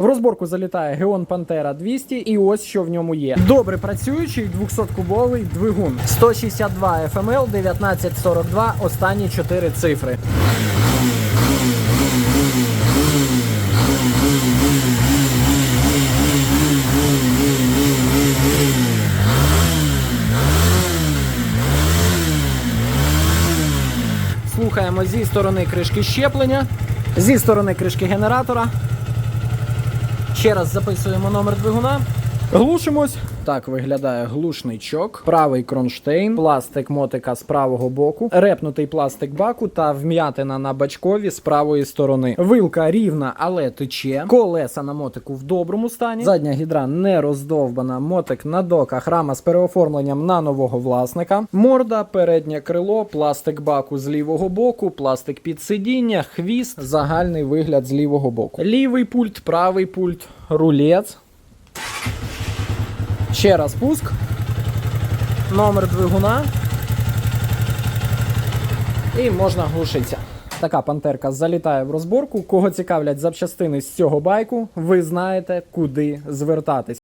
В розборку залітає Геон Пантера 200 і ось що в ньому є. Добре працюючий 200-кубовий двигун. 162 FML 1942, останні 4 цифри. Слухаємо зі сторони кришки щеплення, зі сторони кришки генератора. Ще раз записуємо номер двигуна. Глушимось. Так виглядає глушничок, правий кронштейн, пластик мотика з правого боку, репнутий пластик баку та вм'ятина на бачкові з правої сторони. Вилка рівна, але тече. Колеса на мотику в доброму стані. Задня гідра не роздовбана. Мотик на доках, рама з переоформленням на нового власника. Морда, переднє крило, пластик баку з лівого боку, пластик під сидіння, хвіст, загальний вигляд з лівого боку. Лівий пульт, правий пульт, рулет. Ще раз пуск. Номер двигуна. І можна глушитися. Така пантерка залітає в розборку. Кого цікавлять запчастини з цього байку, ви знаєте, куди звертатись.